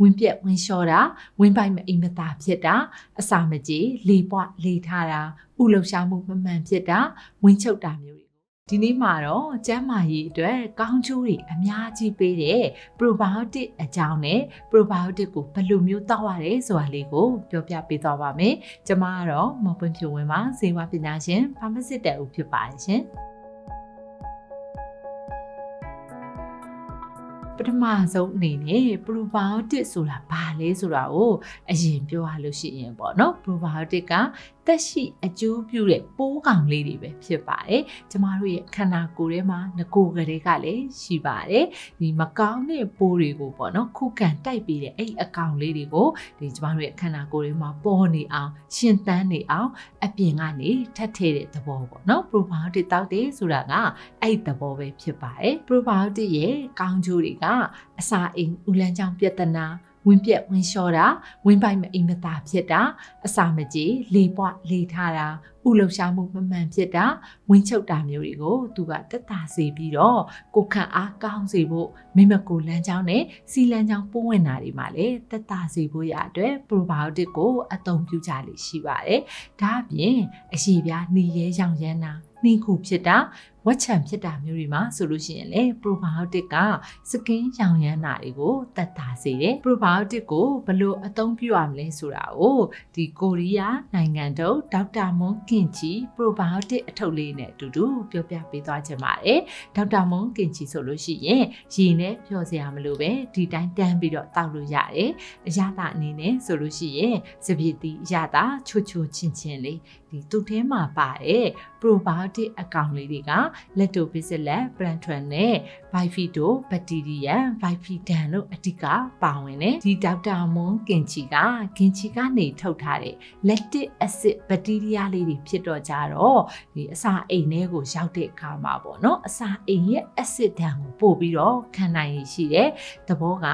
ဝင်ပြက်ဝင်လျှောတာဝင်ပိုက်မအိမ်မသာဖြစ်တာအစာမကြေလေပွားလေထားတာဥလှရှားမှုမမှန်ဖြစ်တာဝင်ချုပ်တာမျိုးတွေဒီနေ့မှာတော့ကျန်းမာရေးအတွက်ကောင်းကျိုးတွေအများကြီးပေးတဲ့ probiotic အကြောင်းနဲ့ probiotic ကိုဘယ်လိုမျိုးတောက်ရလဲဆိုတာလေးကိုပြောပြပေးသွားပါမယ်။ကျွန်မကတော့မပွင့်ဖြူဝင်ပါဇေဝပညာရှင်ဖာမစစ်တဲ့ဦးဖြစ်ပါတယ်ရှင်။ ပထမဆုံးအနေနဲ့ probiotic ဆိုတာဘာ လဲဆိုတာကိုအရင်ပြောရလို့ရှိရင်ပေါ့နော် probiotic ကသက်ရှိအကျိုးပြုတဲ့ပိုးကောင်လေးတွေပဲဖြစ်ပါတယ်။ကျမတို့ရဲ့ခန္ဓာကိုယ်ထဲမှာငကိုယ်ကလေးကလည်းရှိပါတယ်။ဒီမကောင်းတဲ့ပိုးတွေကိုပေါ့နော်ခုခံတိုက်ပြီးတဲ့အဲ့အကောင်လေးတွေကိုဒီကျမတို့ရဲ့ခန္ဓာကိုယ်ထဲမှာပေါ်နေအောင်ရှင်သန်နေအောင်အပြင်ကနေထပ်ထည့်တဲ့သဘောပေါ့နော် probiotic တောက်တယ်ဆိုတာကအဲ့သဘောပဲဖြစ်ပါတယ် probiotic ရဲ့ကောင်းကျိုးတွေကအစာအိမ်ဥလန်းချောင်းပြဿနာ ဝင်ပြက်ဝင်လျှောတာဝင်ပိုက်မအိမ်မသာဖြစ်တာအစာမကြေလေပွားလေထားတာဥလှရှားမှုမမှန်ဖြစ်တာဝင်ချုပ်တာမျိုးတွေကိုသူကတက်တာစေပြီးတော့ကိုခန့်အားကောင်းစေဖို့မိမကိုလမ်းကြောင်းနဲ့စီလမ်းကြောင်းပိုးဝင်တာတွေမှာလည်းတက်တာစေဖို့ရအတွက် probiotic ကိုအသုံးပြုကြလိမ့်ရှိပါတယ်။ဒါအပြင်အရှိပြားနှီးရဲရောင်ရမ်းတာနှင်းခုဖြစ်တာဝက်ချံဖြစ်တာမျိုးတွေမှာဆိုလို့ရှိရင်လေ probiotic ကစကင်းရောင်ရမ်းတာတွေကိုတက်တာစေတယ် probiotic ကိုဘယ်လိုအသုံးပြုရမလဲဆိုတာကိုဒီကိုရီးယားနိုင်ငံတို့ဒေါက်တာမွန်ကင်ချီ probiotic အထုပ်လေးနဲ့အတူတူပြောပြပေးသွားချင်ပါတယ်ဒေါက်တာမွန်ကင်ချီဆိုလို့ရှိရင်ရေနဲ့ဖြော်စရာမလိုပဲဒီတိုင်းတန်းပြီးတော့တောက်လို့ရတယ်အရသာအနေနဲ့ဆိုလို့ရှိရင်စပစ်တီအရသာချိုချိုချင်းချင်းလေးဒီသူ့ထဲမှာပါတဲ့ probiotic အကောင်လေးတွေက lactobacillus plantarum နဲ့ bifido bacterium bifidum တို့အဓိကပါဝင်တယ်ဒီဒေါက်တာမွန်ကင်ချီကကင်ချီကနေထုတ်ထားတဲ့ lactic acid bacteria လေးတွေဖြစ်တော့ကြတော့ဒီအစာအိမ်ထဲကိုရောက်တဲ့အခါမှာပေါ့နော်အစာအိမ်ရဲ့ acid ဓာတ်ကိုပို့ပြီးတော့ခံနိုင်ရရှိတယ်သဘောက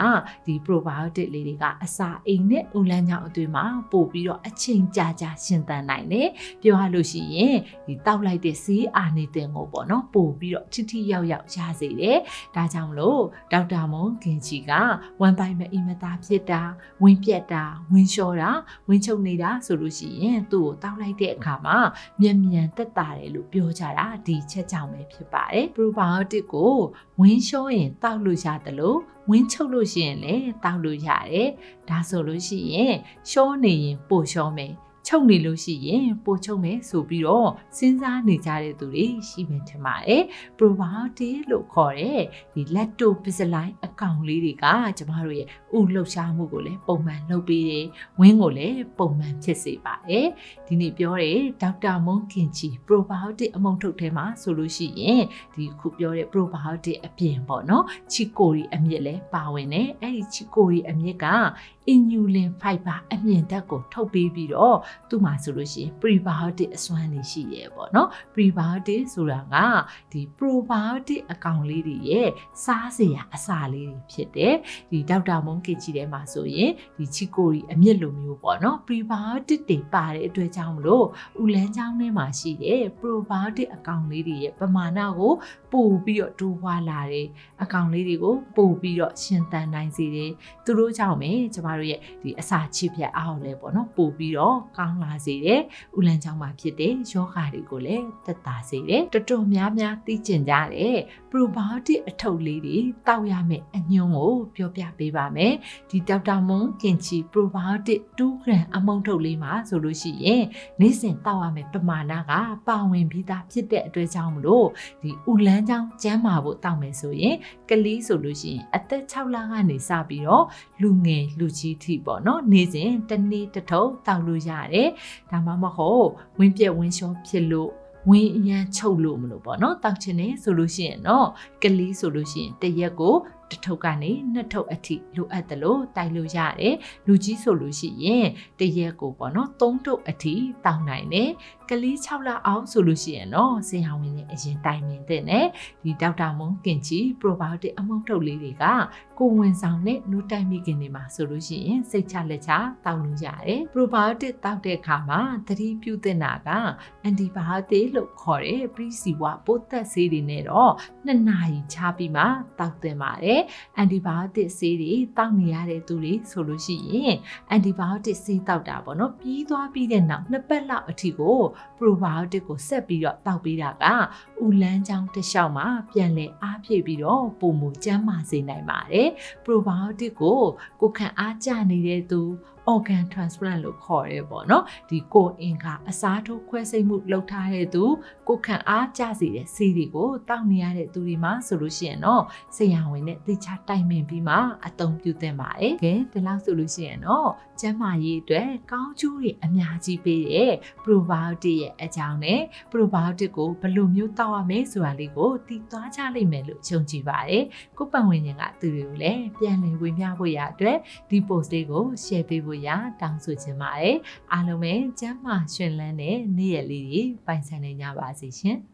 ဒီ probiotic လေးတွေကအစာအိမ်နဲ့ဥလန်းချောင်းအတွင်းမှာပို့ပြီးတော့အချိန်ကြာကြာရှင်သန်နိုင်တယ်ပြောရလို့ရှိရင်ဒီတောက်လိုက်တဲ့ဆေးအာနေတဲ့ကိုပေါ့နော်ပို့ပြီးတော့ထိထိရောက်ရောက်ရစေတယ်ဒါကြောင့်မလို့ဒေါက်တာမွန်ခင်ချီကဝမ်ပိုင်မအီမသားဖြစ်တာဝင်းပြက်တာဝင်းလျှောတာဝင်းချုပ်နေတာဆိုလို့ရှိရင်သူ့ကိုတောက်လိုက်တဲ့အခါမှာမြန်မြန်တက်တာတယ်လို့ပြောကြတာဒီချက်ကြောင့်ပဲဖြစ်ပါတယ် probiotic ကိုဝင်းလျှောရင်တောက်လို့ရတယ်လို့ဝင်းချုပ်လို့ရှိရင်လည်းတောက်လို့ရတယ်ဒါဆိုလို့ရှိရင်ရှောနေရင်ပို့ရှောမယ် ချုပ်နေလို့ရှိရင်ပိုချုပ်မယ်ဆိုပြီးတော့စဉ်းစားနေကြတဲ့သူတွေရှိမယ်ထင်ပါတယ် probiotic လို့ခေါ်တဲ့ဒီ lactobacilli အကောင်လေးတွေကကျမတို့ရဲ့ဥလှုပ်ရှားမှုကိုလည်းပုံမှန်လုပ်ပေးတယ်ဝင်းကိုလည်းပုံမှန်ဖြစ်စေပါတယ်ဒီနေ့ပြောတဲ့ဒေါက်တာမွန်ခင်ချီ probiotic အမုံထုတ်ထဲမှာဆိုလို့ရှိရင်ဒီခုပြောတဲ့ probiotic အပြင်ပေါ့နော်ချီကိုရီအမြစ်လည်းပါဝင်တယ်အဲ့ဒီချီကိုရီအမြစ်က inulin fiber အမြင့်ဓာတ်ကိုထုတ်ပေးပြီးတော့သူ့မှာဆိုလို့ရှိရင် prebiotic အစွမ်းတွေရှိရဲပေါ့နော် prebiotic ဆိုတာကဒီ probiotic အကောင်လေးတွေရဲ့စားစရာအစာလေးတွေဖြစ်တယ်ဒီဒေါက်တာမုန်းကင်ချီထဲမှာဆိုရင်ဒီချီကိုရီအမြင့်လိုမျိုးပေါ့နော် prebiotic တွေပါတဲ့အတွက်ကြောင့်မလို့ဥလန်းချောင်းထဲမှာရှိတဲ့ probiotic အကောင်လေးတွေရဲ့ပမာဏကိုပို့ပြီးတော့တိုးပွားလာတယ်အကောင်လေးတွေကိုပို့ပြီးတော့ရှင်သန်နိုင်စေတယ်သူတို့ကြောင့်ပဲကျမတို့ရဲ့ဒီအစာချစ်ဖြတ်အားလဲပေါ့နော်ပို့ပြီးတော့ကောင်းလာစေတယ်ဥလန်ချောင်းမှာဖြစ်တဲ့ယောဂါတွေကိုလည်းသက်သာစေတယ်တော်တော်များများသိကျင်ကြတဲ့ probiotic အထုပ်လေးတွေတောက်ရမယ့်အညွန်းကိုပြောပြပေးပါမယ်ဒီဒေါက်တာမွန်ကင်ချီ probiotic 2 gram အမုံထုတ်လေးမှာဆိုလို့ရှိရင်နေ့စဉ်တောက်ရမယ့်ပမာဏကပါဝင်ပြီးသားဖြစ်တဲ့အတွက်ကြောင့်မလို့ဒီဥလန်းချောင်းကျန်းမာဖို့တောက်မယ်ဆိုရင်ကလေးဆိုလို့ရှိရင်အသက်6လကနေစပြီးတော့လူငယ်လူကြီးထိပေါ့နော်နေ့စဉ်တစ်နေ့တစ်ထုပ်တောက်လို့ရတယ်ဒါမှမဟုတ်ဝင်းပြက်ဝင်းလျှောဖြစ်လို့ဝင်းအရန်ချုပ်လို့မလို့ပေါ့နော်တောက်ချင်နေဆိုလို့ရှိရင်တော့ကလေးဆိုလို့ရှိရင်တရက်ကိုတစ်ထုပ်ကနေနှစ်ထုပ်အထိလိုအပ်တယ်လို့တိုက်လို့ရတယ်လူကြီးဆိုလို့ရှိရင်တရက်ကိုပေါ့နော်သုံးထုပ်အထိတောက်နိုင်တယ်ကလေး6လအောင်ဆိုလို့ရှိရင်တော့ဆင်ဟောင်းဝင်နဲ့အရင်တိုင်ပင်တဲ့နဲ့ဒီဒေါက်တာမွန်ကင်ချီ probiotic အမုံထုတ်လေးတွေကကိုဝင်ဆောင်နဲ့နူးတိုင်မိခင်တွေမှာဆိုလို့ရှိရင်စိတ်ချလက်ချတောက်လို့ရတယ် probiotic တောက်တဲ့အခါမှာသတိပြုသင့်တာက antibiotic လို့ခေါ်တဲ့ pre-siwa ပိုးသက်ဆေးတွေနဲ့တော့2နာရီချပြီးမှတောက်သင့်ပါတယ်ပါတယ်။ antibiotic ဆေးတွေတောက်နေရတဲ့သူတွေဆိုလို့ရှိရင် antibiotic ဆေးတောက်တာပေါ့နော်ပြီးသွားပြီးတဲ့နောက်နှစ်ပတ်လောက်အထိကို probiotic ကိုဆက်ပြီးတော့တောက်ပေးတာကဥလန်းချောင်းတစ်လျှောက်မှာပြန်လည်အားဖြည့်ပြီးတော့ပုံမူကျန်းမာစေနိုင်ပါတယ်။ probiotic ကိုကိုယ်ခံအားကျနေတဲ့သူ organ transplant လို့ခေါ်ရဲပေါ့နော်ဒီကိုယ်အင်္ဂါအစားထိုးခွဲစိတ်မှုလုပ်ထားတဲ့သူကိုယ်ခံအားကျစေတဲ့ဆေးတွေကိုတောက်နေရတဲ့သူတွေမှာဆိုလို့ရှိရင်တော့ဆရာဝန်နဲ့တေချာတိုင်ပင်ပြီးမှအသုံးပြုသင့်ပါတယ်။ကဲဒီလောက်ဆိုလို့ရှိရင်တော့ကျန်းမာရေးအတွက်ကောင်းကျိုးတွေအများကြီးပေးတဲ့ probiotic ရဲ့အကြောင်းနဲ့ probiotic ကိုဘယ်လိုမျိုးတောက်ရမလဲဆိုတာလေးကိုသိသွားကြလိမ့်မယ်လို့ယုံကြည်ပါတယ်။ကိုယ်ပတ်ဝန်းကျင်ကသူတွေကိုလည်းပြန်လည်ဝေမျှဖို့ရအတွက်ဒီ post လေးကို share ပေးဖို့ရတောင်းဆိုချင်ပါတယ်။အားလုံးပဲကျမ်းမာရှင်လန်းတဲ့နေ့ရက်လေးတွေပိုင်ဆိုင်နိုင်ကြပါစေရှင်။